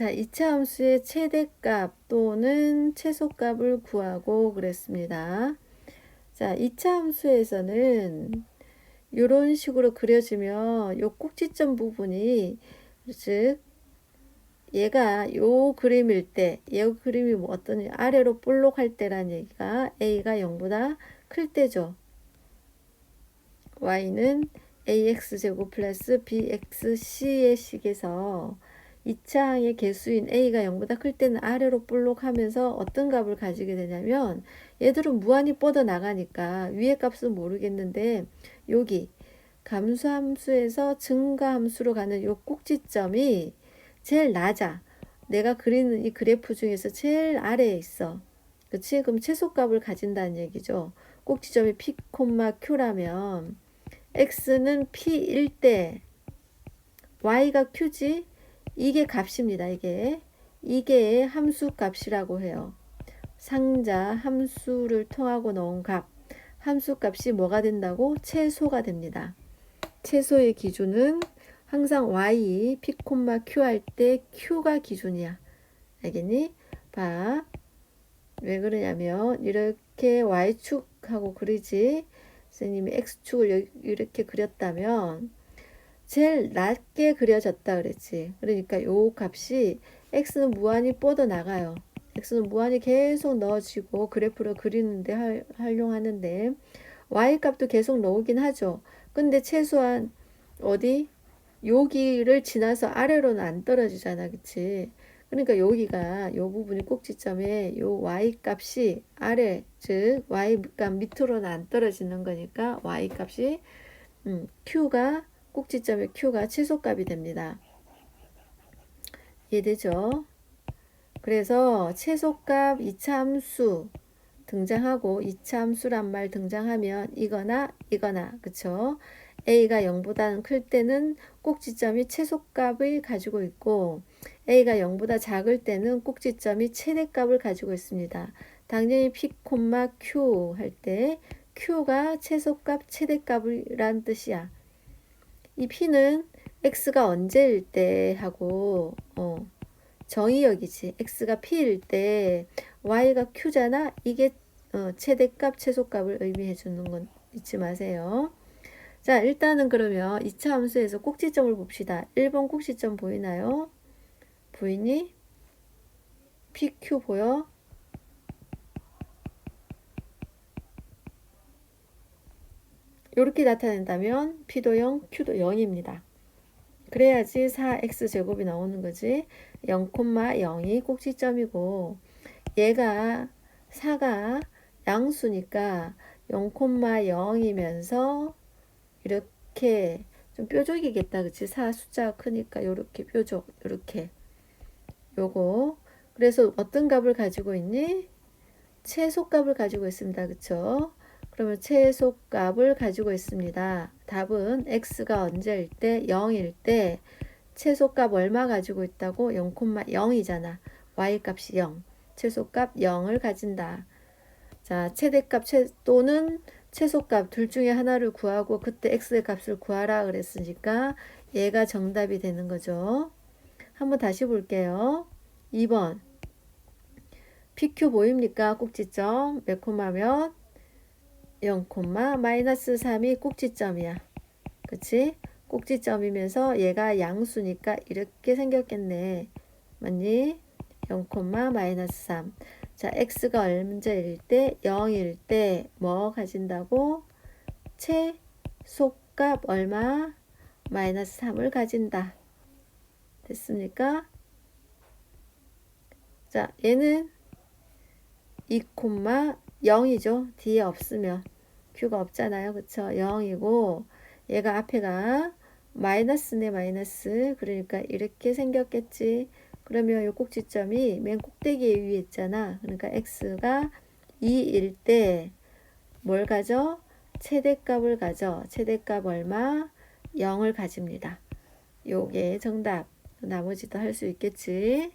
자, 2차 함수의 최대값 또는 최소값을 구하고 그랬습니다. 자, 2차 함수에서는 이런 식으로 그려지면 요 꼭지점 부분이 즉 얘가 요 그림일 때, 이 그림이 뭐 어떤 아래로 볼록할 때란 얘기가 a가 0보다 클 때죠. y는 ax 제곱 플러스 bxc의 식에서 2차항의 개수인 a가 0보다 클 때는 아래로 볼록하면서 어떤 값을 가지게 되냐면 얘들은 무한히 뻗어 나가니까 위의 값은 모르겠는데 여기 감수함수에서 증가함수로 가는 요 꼭지점이 제일 낮아. 내가 그리는 이 그래프 중에서 제일 아래에 있어. 그치? 그럼 최소값을 가진다는 얘기죠. 꼭지점이 P, Q라면 X는 P일 때 Y가 Q지? 이게 값입니다. 이게. 이게 함수 값이라고 해요. 상자 함수를 통하고 넣은 값. 함수 값이 뭐가 된다고? 최소가 됩니다. 최소의 기준은 항상 y p, q 할 때 q가 기준이야. 알겠니? 봐. 왜 그러냐면 이렇게 y축하고 그리지. 선생님이 x축을 이렇게 그렸다면 제일 낮게 그려졌다 그랬지. 그러니까 요 값이 x는 무한히 뻗어 나가요. x는 무한히 계속 넣어지고 그래프를 그리는데 할, 활용하는데 y 값도 계속 넣긴 하죠. 근데 최소한 어디 여기를 지나서 아래로는 안 떨어지잖아. 그치? 그러니까 여기가 요 부분이 꼭지점에 요 y 값이 아래 즉 y 값 밑으로는 안 떨어지는 거니까 y 값이 음, q가 꼭지점의 q가 최소값이 됩니다. 이해되죠? 그래서 최소값 2차 함수 등장하고 2차 함수란 말 등장하면 이거나 이거나 그쵸? a가 0보다는 클 때는 꼭지점이 최소값을 가지고 있고 a가 0보다 작을 때는 꼭지점이 최대값을 가지고 있습니다. 당연히 p, q 할 때 q가 최소값 최대값이란 뜻이야. 이 p는 x가 언제일 때 하고 어, 정의역이지. x가 p일 때 y가 q잖아. 이게 어, 최대값 최소값을 의미해 주는 건 잊지 마세요. 자, 일단은 그러면 2차 함수에서 꼭지점을 봅시다. 1번 꼭지점 보이나요? 보이니? PQ 보여? 이렇게 나타낸다면 P도 0, Q도 0입니다. 그래야지 4x제곱이 나오는 거지. 0,0이 꼭지점이고 얘가 4가 양수니까 0,0이면서 이렇게 좀 뾰족이겠다. 그치? 4 숫자가 크니까 요렇게 뾰족 요렇게 요거 그래서 어떤 값을 가지고 있니? 최소값을 가지고 있습니다. 그쵸? 그러면 최소값을 가지고 있습니다. 답은 x가 언제일 때 0일 때 최소값 얼마 가지고 있다고 0,0이잖아. y값이 0. 최소값 0을 가진다. 자, 최대값 최, 또는 최소값 둘 중에 하나를 구하고 그때 x의 값을 구하라 그랬으니까 얘가 정답이 되는 거죠. 한번 다시 볼게요. 2번 PQ 보입니까? 꼭지점 몇 콤마면 0 콤마 마이너스 3이 꼭지점이야. 그치? 꼭지점이면서 얘가 양수니까 이렇게 생겼겠네. 맞니? 0 콤마 마이너스 3. 자, x가 얼마일 때 0일 때 뭐 가진다고? 최소값 얼마? 마이너스 3을 가진다. 됐습니까? 자, 얘는 2,0이죠. 뒤에 없으면. q가 없잖아요. 그쵸? 0이고 얘가 앞에가 마이너스네 마이너스 그러니까 이렇게 생겼겠지. 그러면 이 꼭지점이 맨 꼭대기 위에 있잖아. 그러니까 x가 2일 때 뭘 가져? 최대값을 가져. 최대값 얼마? 0을 가집니다. 요게 정답. 나머지도 할 수 있겠지.